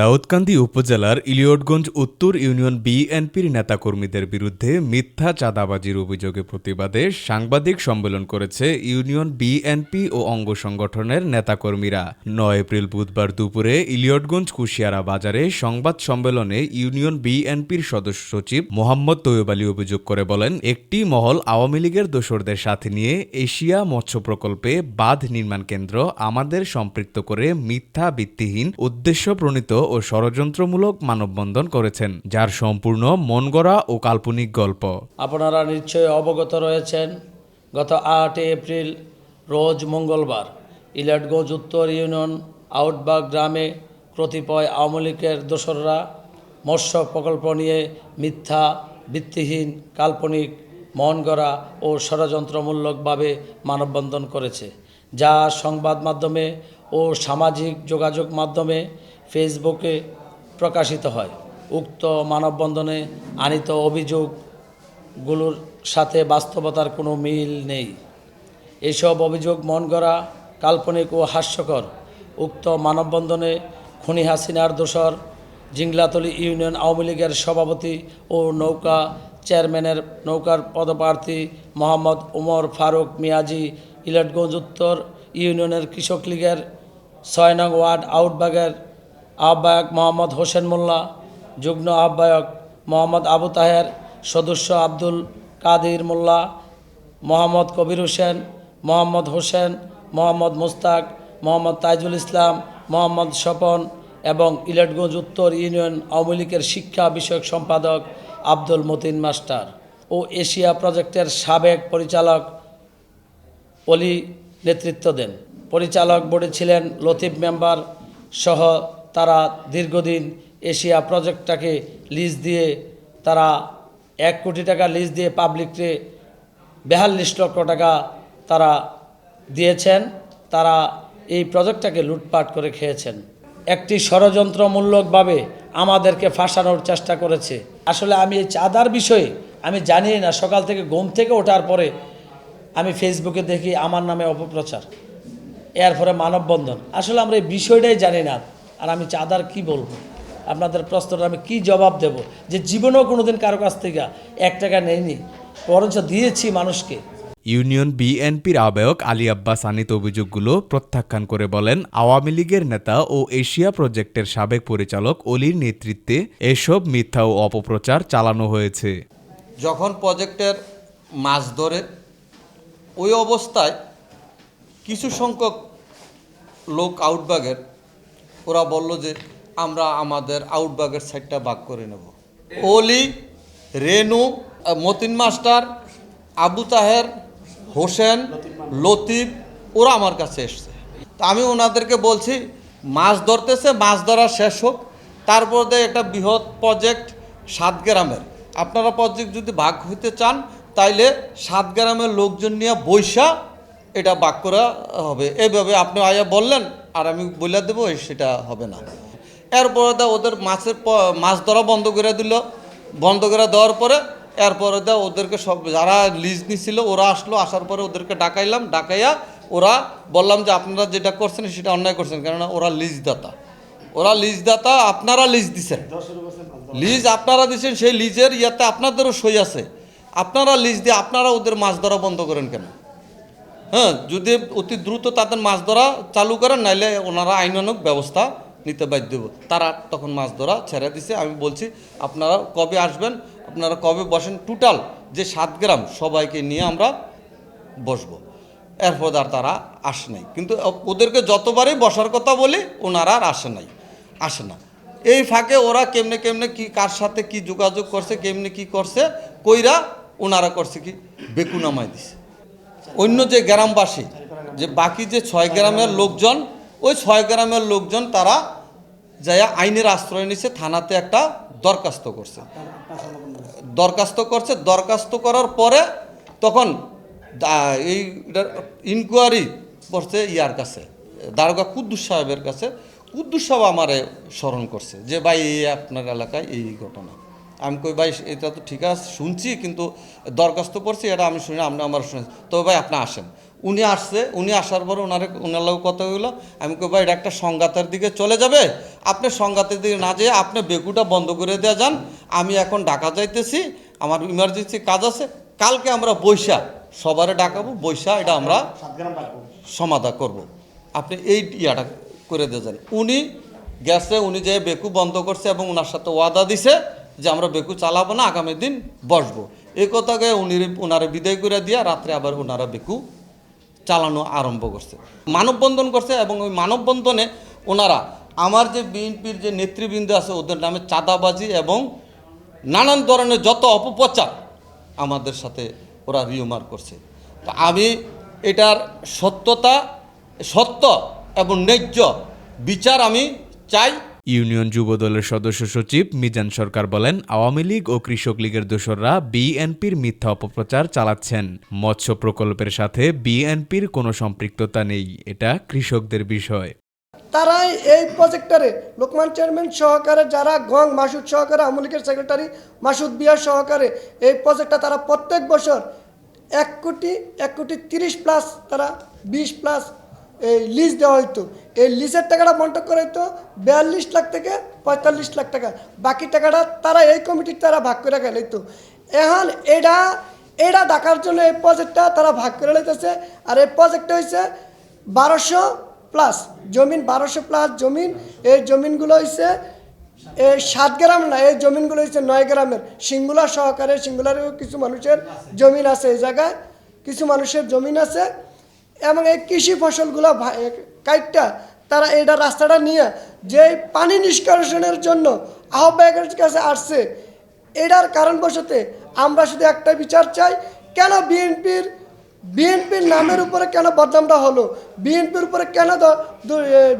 দাউদকান্দি উপজেলার ইলিয়টগঞ্জ উত্তর ইউনিয়ন বিএনপির নেতাকর্মীদের বিরুদ্ধে মিথ্যা চাঁদাবাজির অভিযোগে প্রতিবাদে সাংবাদিক সম্মেলন করেছে ইউনিয়ন বিএনপি ও অঙ্গ সংগঠনের নেতাকর্মীরা। নয় এপ্রিল বুধবার দুপুরে ইলিয়টগঞ্জ কুশিয়ারা বাজারে সংবাদ সম্মেলনে ইউনিয়ন বিএনপির সদস্য সচিব মোহাম্মদ তৈয়ব আলী অভিযোগ করে বলেন, একটি মহল আওয়ামী লীগের দোসরদের সাথে নিয়ে এশিয়া মৎস্য প্রকল্পে বাঁধ নির্মাণ কেন্দ্র আমাদের সম্পৃক্ত করে মিথ্যা, ভিত্তিহীন উদ্দেশ্য প্রণীত ও ষড়যন্ত্রমূলক মানববন্ধন করেছেন, যার সম্পূর্ণ মনগড়া ও কাল্পনিক গল্প। আপনারা নিশ্চয়ই অবগত রয়েছেন, গত আট এপ্রিল, রোজ মঙ্গলবার, ইলাটগঞ্জ উত্তর ইউনিয়ন আউটবাগ গ্রামে কতিপয় আওয়ামী লীগের দোসররা মৎস্য প্রকল্প নিয়ে মিথ্যা, ভিত্তিহীন, কাল্পনিক মন গড়া ও ষড়যন্ত্রমূলকভাবে মানববন্ধন করেছে, যা সংবাদ মাধ্যমে ও সামাজিক যোগাযোগ মাধ্যমে ফেসবুকে প্রকাশিত হয়। উক্ত মানববন্ধনে আনিত অভিযোগগুলোর সাথে বাস্তবতার কোনো মিল নেই। এসব অভিযোগ মন গড়া, কাল্পনিক ও হাস্যকর। উক্ত মানববন্ধনে খুনি হাসিনার দোসর, জিংলাতলি ইউনিয়ন আওয়ামী লীগের সভাপতি ও নৌকা চেয়ারম্যানের নৌকার পদপ্রার্থী মোহাম্মদ ওমর ফারুক মিয়াজি ইলাটগঞ্জ উত্তর ইউনিয়নের কৃষক লীগের ছয় নং ওয়ার্ড আউটবাগের আহ্বায়ক মোহাম্মদ হোসেন মোল্লা, যুগ্ম আহ্বায়ক মোহাম্মদ আবু তাহের, সদস্য আব্দুল কাদির মোল্লা, মোহাম্মদ কবির হোসেন, মোহাম্মদ হোসেন, মোহাম্মদ মুস্তাক, মোহাম্মদ তাইজুল ইসলাম, মোহাম্মদ স্বপন এবং ইলেটগঞ্জ উত্তর ইউনিয়ন আওয়ামী লীগের শিক্ষা বিষয়ক সম্পাদক আব্দুল মতিন মাস্টার ও এশিয়া প্রজেক্টের সাবেক পরিচালক অলি নেতৃত্ব দেন। পরিচালক বোর্ডে ছিলেন লতিফ মেম্বার সহ তারা দীর্ঘদিন এশিয়া প্রজেক্টটাকে লিজ দিয়ে, তারা এক কোটি টাকা লিজ দিয়ে পাবলিককে বেহাল্লিশ লক্ষ টাকা তারা দিয়েছেন। তারা এই প্রজেক্টটাকে লুটপাট করে খেয়েছেন। একটি ষড়যন্ত্রমূলকভাবে আমাদেরকে ফাঁসানোর চেষ্টা করেছে। আসলে আমি এই চাঁদার বিষয়ে আমি জানি না, সকাল থেকে ঘুম থেকে ওঠার পরে আমি ফেসবুকে দেখি আমার নামে অপপ্রচার এরপরে মানববন্ধন। আসলে আমরা এই বিষয়টাই জানি না। আর আমি চাঁদার কি বলব? আপনাদের প্রশ্নটা আমি কি জবাব দেব? যে জীবনেও কোনোদিন কারও কাছ থেকে এক টাকা নেইনি বরঞ্চ দিয়েছি মানুষকে। ইউনিয়ন বিএনপির আহ্বায়ক আলী আব্বাস আনিত অভিযোগগুলো প্রত্যাখ্যান করে বলেন আওয়ামী লীগের নেতা ও এশিয়া প্রজেক্টের সাবেক পরিচালক অলির নেতৃত্বে এসব মিথ্যা ও অপপ্রচার চালানো হয়েছে। যখন প্রজেক্টের মাছ ধরে ওই অবস্থায় কিছু সংখ্যক লোক আউটবাগের ওরা বলল যে, আমরা আমাদের আউটবাগের সাইডটা ভাগ করে নেব। অলি রেনু, মতিন মাস্টার, আবু তাহের, হোসেন, লতিফ, ওরা আমার কাছে এসছে। তা আমি ওনাদেরকে বলছি, মাছ ধরতেছে, মাছ ধরা শেষ হোক। তারপর দিয়ে একটা বৃহৎ প্রজেক্ট সাত গ্রামের আপনারা প্রজেক্ট যদি ভাগ হইতে চান, তাইলে সাত গ্রামের লোকজন নিয়ে বৈশা এটা ভাগ করা হবে। এভাবে আপনি আয়া বললেন আর আমি বলে দেবো, সেটা হবে না। এরপরে দা ওদের মাছের মাছ ধরা বন্ধ করে দিল। বন্ধ করে দেওয়ার পরে, এরপরে দা ওদেরকে সব, যারা লিজ নিছিল, ওরা আসলো, আসার পরে ওদেরকে ডাকাইলাম। ডাকাইয়া ওরা বললাম যে, আপনারা যেটা করছেন, সেটা অন্যায় করছেন, কেননা ওরা লিজ দাতা ওরা লিজ দাতা আপনারা লিজ দিছেন। লিজ আপনারা দিচ্ছেন সেই লিজের ইয়াতে আপনাদেরও সই আছে। আপনারা লিজ দিয়ে আপনারা ওদের মাছ ধরা বন্ধ করেন কেন? হ্যাঁ যদি অতি দ্রুত তাদের মাছ ধরা চালু করেন, নাইলে ওনারা আইনানুক ব্যবস্থা নিতে বাধ্য। তারা তখন মাছ ধরা ছেড়ে দিছে। আমি বলছি, আপনারা কবে আসবেন? আপনারা কবে বসেন? টোটাল যে সাত গ্রাম সবাইকে নিয়ে আমরা বসবো। এরপর আর তারা আসে নাই। কিন্তু ওদেরকে যতবারই বসার কথা বলি, ওনারা আর আসে নাই। আসে না। এই ফাঁকে ওরা কেমনে কেমনে কি কার সাথে কি যোগাযোগ করছে, কেমনে কি করছে, কইরা ওনারা করছে কি? বেকুনামায় দিছে। অন্য যে গ্রামবাসী, যে বাকি যে ছয় গ্রামের লোকজন, ওই ছয় গ্রামের লোকজন তারা যাইয়া আইনের আশ্রয় নিছে, থানাতে একটা দরখাস্ত করছে। দরখাস্ত করছে, দরখাস্ত করার পরে তখন এই ইনকোয়ারি করছে ইয়ার কাছে, দারোগা কুদ্দুস সাহেবের কাছে। কুদ্দুস সাহেব আমারে স্মরণ করছে যে, ভাই, এই আপনার এলাকায় এই ঘটনা। আমি কই, ভাই, এটা তো ঠিক আছে, শুনছি, কিন্তু দরখাস্ত করছি, এটা আমি শুনি আপনি আমার শুনে তবে ভাই, আপনি আসেন। উনি আসছে, উনি আসার পর ওনারে ওনার লোক কথা হইল। আমি কই, ভাই, এটা একটা সংঘাতের দিকে চলে যাবে। আপনি সংঘাতের দিকে না যেয়ে আপনি বেকুটা বন্ধ করে দেওয়া যান। আমি এখন ঢাকা যাইতেছি, আমার ইমার্জেন্সি কাজ আছে। কালকে আমরা বৈশা, সবারে ডাকাবো, বৈশা, এটা আমরা সমাধা করব। আপনি এই ইয়াটা করে দিয়ে যান। উনি গেছে, উনি যে বেকু বন্ধ করছে এবং ওনার সাথে ওয়াদা দিছে। যে আমরা বেকু চালাবো না, আগামী দিন বসবো। এই কথাকে উনি ওনারা বিদায় করে দিয়া রাত্রে আবার ওনারা বেকু চালানো আরম্ভ করছে। মানববন্ধন করছে এবং ওই মানববন্ধনে ওনারা আমার যে বিএনপির যে নেতৃবৃন্দ আছে, ওদের নামে চাঁদাবাজি এবং নানান ধরনের যত অপপ্রচার আমাদের সাথে ওরা রিউমার করছে। তো আমি এটার সত্যতা, সত্য এবং ন্যায্য বিচার আমি চাই ইউনিয়ন যুব দলের সদস্য সচিব মিজান সরকার বলেন, আওয়ামী লীগ ও কৃষক লীগের দোসররা বিএনপির মিথ্যা অপপ্রচার চালাচ্ছেন। মৎস্য প্রকল্পের সাথে বিএনপির কোনো সম্পৃক্ততা নেই। এটা কৃষকদের বিষয়। তারাই এই প্রজেক্টারে লোকমান চেয়ারম্যান সহকারে যারা, গং মাসুদ সহকারে আমলিকের সেক্রেটারি মাসুদ বিহার সহকারে এই প্রজেক্টটা তারা প্রত্যেক বছর এক কোটি এক কোটি তিরিশ প্লাস তারা বিশ প্লাস এই লিজ দেওয়া হইতো। এই লিজের টাকাটা বন্টন করা হইতো বিয়াল্লিশ লাখ থেকে পঁয়তাল্লিশ লাখ টাকা। বাকি টাকাটা তারা এই কমিটির তারা ভাগ করে গেল তো এখন এটা এটা ডাকার জন্য এই প্রজেক্টটা তারা ভাগ করে লইতেছে। আর এই প্রজেক্টটা হয়েছে বারোশো প্লাস জমিন বারোশো প্লাস জমিন। এই জমিনগুলো হচ্ছে এই সাত গ্রাম না, এই জমিনগুলো হচ্ছে নয় গ্রামের। সিঙ্গুলা সহকারে, সিঙ্গুলারেও কিছু মানুষের জমিন আছে এই জায়গায়। কিছু মানুষের জমিন আছে। এবং এই কৃষি ফসলগুলো কাইটটা তারা এটা রাস্তাটা নিয়ে যে পানি নিষ্কাশনের জন্য আহ্বায়কের কাছে আসছে এটার কারণবশতে আমরা শুধু একটা বিচার চাই, কেন বিএনপির বিএনপির নামের উপরে কেন বদনামটা হলো? বিএনপির উপরে কেন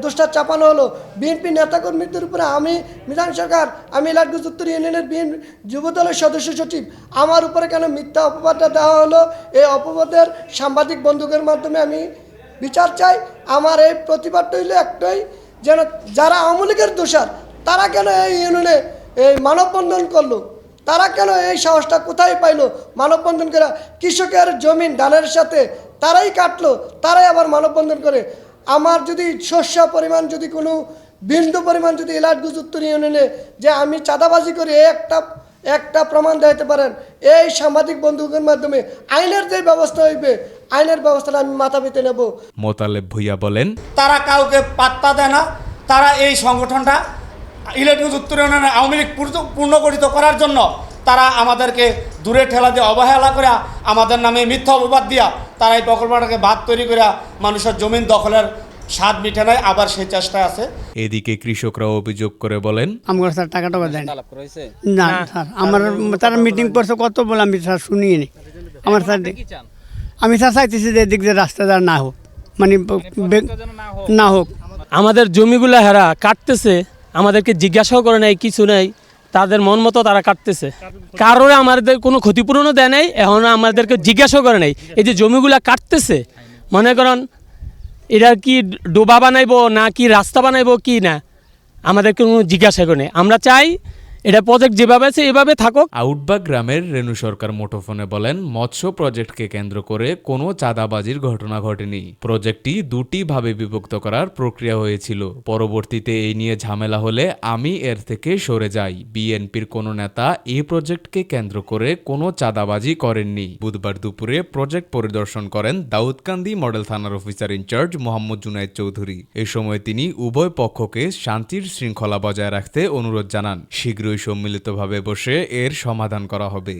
দোষটা চাপানো হলো? বিএনপি নেতাকর্মীদের উপরে আমি, মিজান সরকার, আমি লাটগুজ উত্তর ইউনিয়নের বিএনপি যুবদলের সদস্য সচিব, আমার উপরে কেন মিথ্যা অপবাদটা দেওয়া হলো? এই অপবাদের সাংবাদিক বন্ধুকের মাধ্যমে আমি বিচার চাই। আমার এই প্রতিবাদটা হইল একটাই, যেন যারা আওয়ামী লীগের দোষার, তারা কেন এই ইউনিয়নে এই মানববন্ধন করল? তারা কেন এই সাহসটা কোথায় পাইলো? মানববন্ধন করে কৃষকের জমিন ধানের সাথে তারাই কাটলো তারাই আবার মানববন্ধন করে। আমার যদি শস্য পরিমাণ যদি কোনো বিন্দু পরিমাণ যদি এলাটগুজ উত্তর ইউনিয়নে যে আমি চাঁদাবাজি করি একটা একটা প্রমাণ দিতে পারেন এই সাংবাদিক বন্ধুকের মাধ্যমে আইনের যে ব্যবস্থা হইবে আইনের ব্যবস্থাটা আমি মাথা পেতে নেব। মোতালেব ভুইয়া বলেন তারা কাউকে পাত্তা দেয় না তারা এই সংগঠনটা ইলেকট্রিক উত্তরণের আওয়ামী লীগ পূর্ণ- পূর্ণগঠিত করার জন্য তারা আমাদেরকে দূরে ঠেলা দিয়ে অবহেলা করে আমাদের নামে মিথ্যা অপবাদ দিয়া তারা এই প্রকল্পটাকে বাদ তৈরি করে মানুষের জমিন দখলের স্বাদ মিটে নেয় আবার সেই চেষ্টায় আছে। এদিকে কৃষকরা অভিযোগ করে বলেন আমার স্যার টাকাটা টাকা দেয় না স্যার আমার তারা মিটিং করছে কত বলে আমি স্যার শুনিয়ে নি আমার স্যার আমি স্যার চাইতেছি যে এদিক দিয়ে রাস্তাটা না হোক। মানে না হোক। আমাদের জমিগুলো হেরা কাটতেছে আমাদেরকে জিজ্ঞাসাও করে নাই, কিছু নেই। তাদের মন মতো তারা কাটতেছে। কারোর আমাদের কোনো ক্ষতিপূরণও দেয় নাই, এখন আমাদেরকে জিজ্ঞাসাও করে নাই। এই যে জমিগুলা কাটতেছে, মনে করেন এটা কি ডোবা বানাইবো, না কি রাস্তা বানাইবো, কি না? আমাদেরকে কোনো জিজ্ঞাসা করে নেই। আমরা চাই এটা প্রজেক্ট যেভাবে আছে, এভাবে থাকুক। আউটবাগ গ্রামের রেণু সরকার মুঠোফোনে বলেন, মৎস্য প্রজেক্টকে কেন্দ্র করে কোনো চাঁদাবাজির ঘটনা ঘটেনি। প্রজেক্টটি দুটি ভাবে বিভক্ত করার প্রক্রিয়া হয়েছিল। পরবর্তীতে এই নিয়ে ঝামেলা হলে আমি এর থেকে সরে যাই। বিএনপির কোনো নেতা এই প্রজেক্টকে কেন্দ্র করে কোনো চাঁদাবাজি করেননি। বুধবার দুপুরে প্রজেক্ট পরিদর্শন করেন দাউদকান্দি মডেল থানার officer in charge Mohammad Junaid Chowdhury. এ সময় তিনি উভয় পক্ষকে শান্তির শৃঙ্খলা বজায় রাখতে অনুরোধ জানান। শীঘ্রই সম্মিলিতভাবে বসে এর সমাধান করা হবে।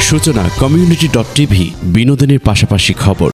সূচনা কমিউনিটি ডট টিভি বিনোদনের পাশাপাশি খবর।